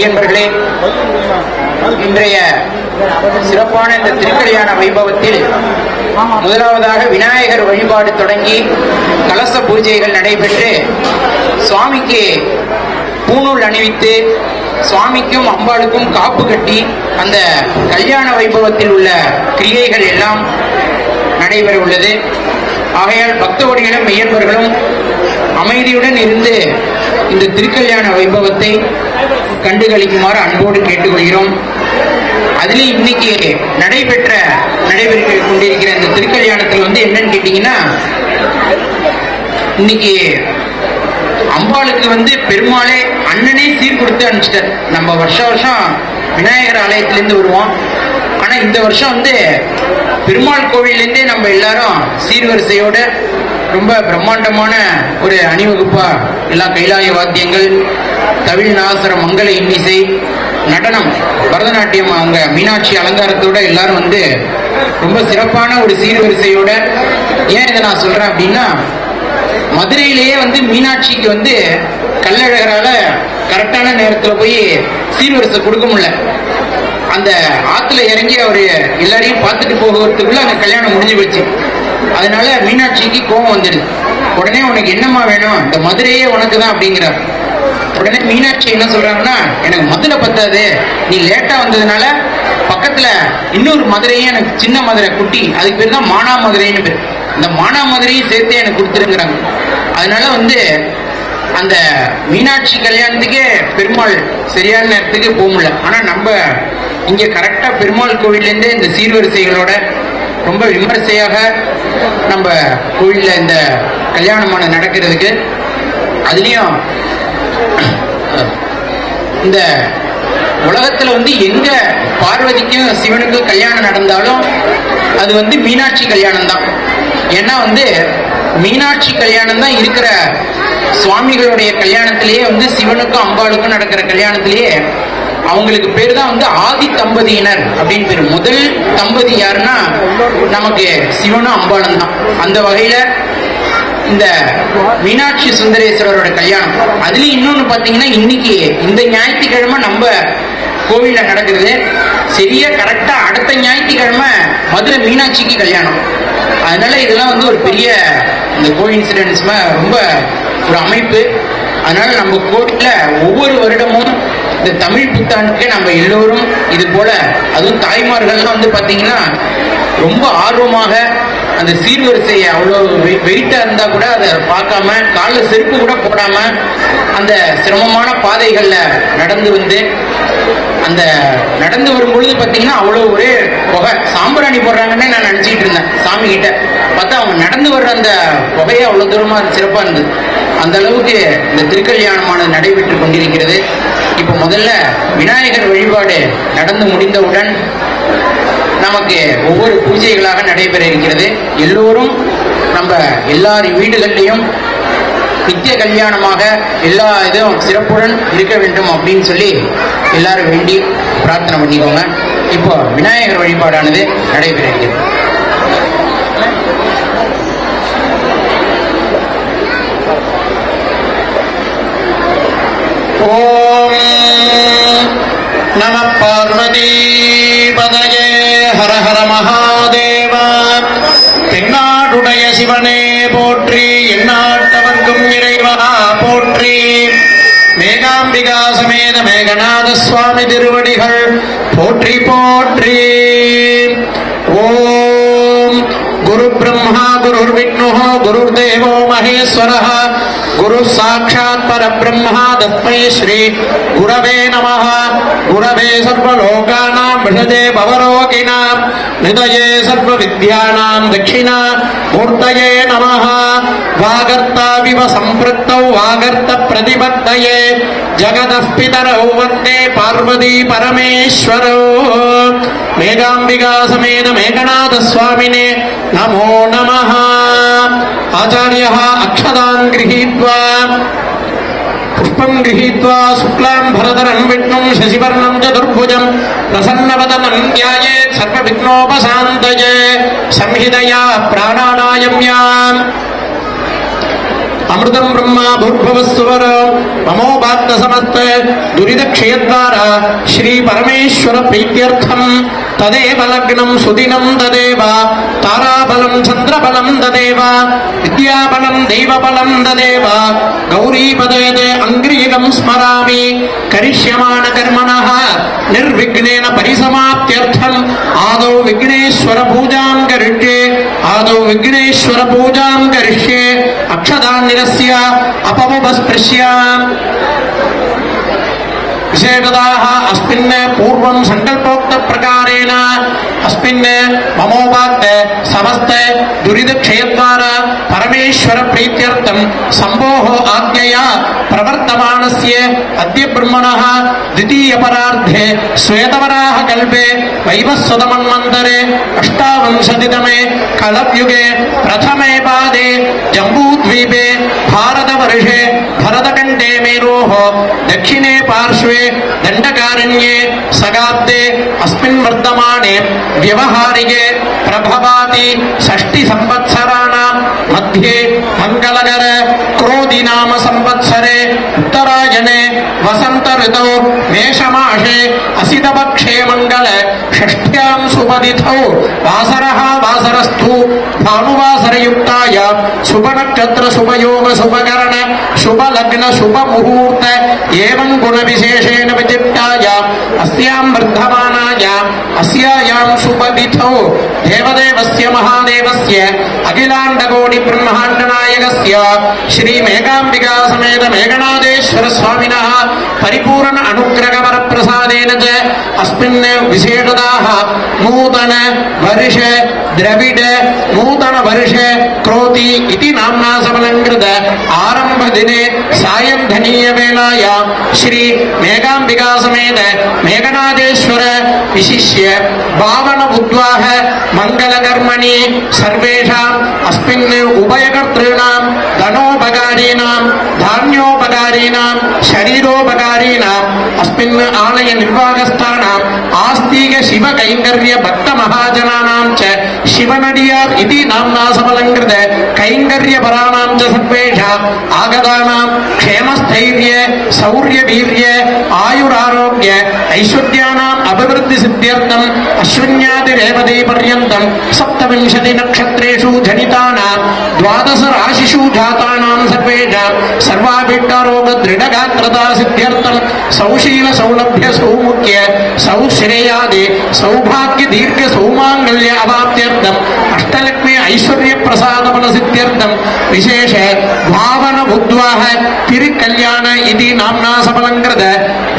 ஐயன்பர்களே இன்றைய சிறப்பான இந்த திருக்கல்யாண வைபவத்தில் முதலாவதாக விநாயகர் வழிபாடு தொடங்கி கலச பூஜைகள் நடைபெற்று சுவாமிக்கு பூணூல் அணிவித்து சுவாமிக்கும் அம்பாளுக்கும் காப்பு கட்டி அந்த கல்யாண வைபவத்தில் உள்ள கிரியைகள் எல்லாம் நடைபெற உள்ளது. ஆகையால் பக்தவடிகளும் மெய்யன்பர்களும் அமைதியுடன் இருந்து இந்த திருக்கல்யாண வைபவத்தை கண்டுகளிக்குமாறு அன்போடு கேட்டுக்கொள்கிறோம். அதுலேயும் இன்னைக்கு நடைபெற்ற நடைபெற்று கொண்டிருக்கிற இந்த திருக்கல்யாணத்தில் வந்து என்னன்னு கேட்டீங்கன்னா இன்னைக்கு அம்பாளுக்கு வந்து பெருமாளே அண்ணனே சீர் கொடுத்து அனுப்பிச்சிட்டார். நம்ம வருஷம் வருஷம் விநாயகர் ஆலயத்திலேருந்து வருவோம். ஆனா இந்த வருஷம் வந்து பெருமாள் கோவிலேருந்தே நம்ம எல்லாரும் சீர்வரிசையோட ரொம்ப பிரம்மாண்டமான ஒரு அணிவகுப்பா எல்லா கைலாய வாத்தியங்கள் தமிழ் நாசர மங்கள இன்னிசை நடனம் பரதநாட்டியம் அவங்க மீனாட்சி அலங்காரத்தோட எல்லாரும் வந்து ரொம்ப சிறப்பான ஒரு சீர்வரிசையோட ஏன் இதை நான் சொல்றேன் அப்படின்னா மதுரையிலேயே வந்து மீனாட்சிக்கு வந்து கல்லழகரால கரெக்டான நேரத்தில் போய் சீர்வரிசை கொடுக்க முடியல. அந்த ஆத்துல இறங்கி அவரு எல்லாரையும் பார்த்துட்டு போகிறதுக்குள்ள அந்த கல்யாணம் முடிஞ்சு போச்சு. அதனால மீனாட்சிக்கு கோபம் வந்துடுது. உடனே உனக்கு என்னம்மா வேணும்? இந்த மதுரையே உனக்கு தான் அப்படிங்கிறார். உடனே மீனாட்சி என்ன சொல்றாங்கன்னா எனக்கு மதுரை பத்தாது. நீ லேட்டா வந்ததுனால பக்கத்துல இன்னொரு மதுரையும் எனக்கு சின்ன மதுரை குட்டி. அதுக்கு பேர் தான் மானா மதுரைன்னு பேர். இந்த மானா மதுரையும் சேர்த்தே எனக்கு கொடுத்துருங்கிறாங்க. அதனால வந்து அந்த மீனாட்சி கல்யாணத்துக்கே பெருமாள் சரியான நேரத்துக்கு போக முடியல. ஆனா நம்ம இங்க கரெக்டா பெருமாள் கோவில்லேருந்து இந்த சீர்வரிசைகளோட ரொம்ப விமர்சையாக நம்ம கோயிலில் இந்த கல்யாணமான நடக்கிறதுக்கு அதுலேயும் இந்த உலகத்தில் வந்து எங்க பார்வதிக்கும் சிவனுக்கும் கல்யாணம் நடந்தாலும் அது வந்து மீனாட்சி கல்யாணம் தான். ஏன்னா வந்து மீனாட்சி கல்யாணம் தான் இருக்கிற சுவாமிகளுடைய கல்யாணத்திலேயே வந்து சிவனுக்கும் அம்பாளுக்கும் நடக்கிற கல்யாணத்திலேயே அவங்களுக்கு பேர் தான் வந்து ஆதி தம்பதியினர் அப்படின்னு பேர். முதல் தம்பதி யாருன்னா நமக்கு சிவனும் அம்பாளும் தான். அந்த வகையில இந்த மீனாட்சி சுந்தரேஸ்வரரோட கல்யாணம். அதுலயும் இன்னொன்னு பாத்தீங்கன்னா இன்னைக்கு இந்த ஞாயிற்றுக்கிழமை நம்ம கோவிலில் நடக்குது. சரியா கரெக்டா அடுத்த ஞாயிற்றுக்கிழமை மதுரை மீனாட்சிக்கு கல்யாணம். அதனால இதெல்லாம் வந்து ஒரு பெரிய இந்த கோயின்சிடென்ஸ் ரொம்ப ஒரு அமைப்பு. அதனால நம்ம கோவிலில் ஒவ்வொரு வருடமும் இந்த தமிழ் புத்தாண்டுக்கு நம்ம எல்லோரும் இது போல அதுவும் தாய்மார்கள்லாம் வந்து பார்த்தீங்கன்னா ரொம்ப ஆர்வமாக அந்த சீர்வரிசையை அவ்வளோ வெயிட்டாக இருந்தால் கூட அதை பார்க்காம காலில் செருப்பு கூட போடாம அந்த சிரமமான பாதைகளில் நடந்து வந்து அந்த நடந்து வரும் பொழுது பார்த்தீங்கன்னா அவ்வளோ ஒரே புகை. சாம்பிராணி போடுறாங்கன்னே நான் நினச்சிக்கிட்டு இருந்தேன் சாமி கிட்ட பார்த்தா அவங்க நடந்து வர்ற அந்த புகையே அவ்வளோ தூரமாக சிறப்பாக இருந்தது. அந்த அளவுக்கு இந்த திருக்கல்யாணமானது நடைபெற்று கொண்டிருக்கிறது. இப்போ முதல்ல விநாயகர் வழிபாடு நடந்து முடிந்தவுடன் நமக்கு ஒவ்வொரு பூஜைகளாக நடைபெற இருக்கிறது. எல்லோரும் நம்ம எல்லார் வீடுகள்லையும் நித்திய கல்யாணமாக எல்லா இதுவும் சிறப்புடன் இருக்க வேண்டும் அப்படின்னு சொல்லி எல்லாரும் வேண்டி பிரார்த்தனை பண்ணிக்கோங்க. இப்போ விநாயகர் வழிபாடானது நடைபெற இருக்கிறது. ஓம் நம பார்வதி பதயே ஹர ஹர மகாதேவா தென்னாடுடைய சிவனே போற்றி எந்நாட்டவர்க்கும் இறைவா போற்றி மேகாம்பிகா சமேத மேகநாத சுவாமி திருவடிகள் போற்றி போற்றி ஓம் குரு பிரம்மா குருர் விஷ்ணு குருர் தேவோ மகேஸ்வரः குரு சாட்சாத் பரபிரம்மா தஸ்மை ஸ்ரீ குரவே நம குரவே சர்வலோகானாம் விஷதே பவரோகிணாம் நிதயே சர்வ வித்யானாம் தட்சிணா. மூர்த்தயே நம வாகர்த்தாவிவ சம்பிருத்தௌ வாகர்த்த பிரதிபத்தயே. ஜகதः வந்தே பார்வதி பரமேஸ்வரோ. மேகாம்பிகா சமேத மேகநாத சுவாமினே. நமோ நமஹா. ఆచార్య అక్షదాన్ గృహీత్వా పుష్పం గృహీత్వా శుక్లాం భరతరం విష్ణుం శశివర్ణం చతుర్భుజం ప్రసన్నవదనం న్యాయేత్ సర్వవిఘ్నోపశాంతయే సంహితయా ప్రాణానాయమ్యాం. అమృతం బ్రహ్మా భూర్భవస్సువర మమోపాత్త సమస్త దురిత క్షయద్వారా శ్రీ పరమేశ్వర ప్రీత్యర్థం. తదేవ లగ్నం సుదినం తదేవ తారాబలం చంద్రబలం తదేవ విద్యాబలం దైవబలం తదేవ గౌరీపదే అంగ్రీగం స్మరామి కరిష్యమాణ కర్మణ నిర్విఘ్నేన పరిసమాప్త్యర్థం ఆదౌ విఘ్నేశ్వర పూజాం కరిష్యే ఆదౌ విఘ్నేశ్వర పూజాం కరిష్యే అక్షదాన్నిరస్య అపమపస్పృశ్య. विशेषताः अस्मिन् पूर्वं सङ्कल्पोक्तप्रकारेण امی مموت در پہ سمبو آجیات سےندر اٹاشت میرے دکار سگاتے امن و مدھیے منگ گر کروتر وسنت میشم واسرہ واسرتاگ شرب لگن شوب مہوت گھنشتا वर्धमानाय अस्यायां शुभतिथौ देवदेवस्य महादेवस्य अखिलाण्डकोटिब्रह्माण्डनायकस्य श्रीमेघाम्बिका समेत मेघनाथेश्वर स्वामिनः परिपूर्ण अनुग्रहवरप्रसादेन च अस्मिन् विशेषताः नूतन वर्ष द्रविड नूतन वर्ष क्रोति इति नाम्ना समलङ्कृत आरम्भदिने सायं धनीयवेलायां श्री मेघाम्बिका समेत मेघनाथेश्वर विशिष्य भावन उद्वाह मङ्गलकर्मणि सर्वेषाम् अस्मिन् उभयकर्तॄणां धनोपकारीणां धान्योपकारीणां ശരീരോപകാരീണാം അസ്മിൻ ആലയ നിർവാഹസ്ഥാനാം ആസ്തിക ശിവ കൈങ്കര്യ ഭക്ത മഹാജനാനാം ച ശിവനടിയാർ ഇതി നാംനാ സമലംകൃത കൈങ്കര്യ പരാണാം ച സർവേഷാം ആഗതാനാം ക്ഷേമസ്ഥൈര്യ സൗര്യ വീര്യ ആയുരാരോഗ്യ ഐശ്വര്യാനാം അഭിവൃദ്ധി സിദ്ധ്യർത്ഥം അശ്വന്യാതി രേവതേ പര്യന്തം സപ്തവിംശതി നക്ഷത്രേഷു ജനിതാനാം ദ്വാദശ രാശിഷു ജാതാനാം സർവേഷാം സർവാഭിട്ടരോഗ ദൃഢഗാ ಪ್ರದಾ ಸಿದ್ಧ್ಯರ್ಥನ ಸೌಶೀಲ ಸೌಲಭ್ಯ ಸೌಮುಖ್ಯ ಸೌಶ್ರೇಯಾದಿ ಸೌಭಾಗ್ಯ ದೀರ್ಘ ಸೌಮಾಂಗಲ್ಯ ಅವಾಪ್ತ್ಯರ್ಥಂ ಅಷ್ಟಲಕ್ಷ್ಮಿ ಐಶ್ವರ್ಯ ಪ್ರಸಾದ ಬಲ ಸಿದ್ಧ್ಯರ್ಥಂ ವಿಶೇಷ ಭಾವನ ಉದ್ವಾಹ ತಿರುಕಲ್ಯಾಣ ಇತಿ ನಾಮ್ನಾ ಸಬಲಂಕೃತ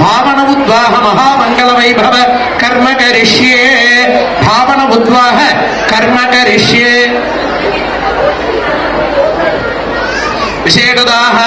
ಭಾವನ ಉದ್ವಾಹ ಮಹಾಮಂಗಲ ವೈಭವ ಕರ್ಮ ಕರಿಷ್ಯೇ ಭಾವನ ಉದ್ವಾಹ ಕರ್ಮ ಕರಿಷ್ಯೇ விசேடதாக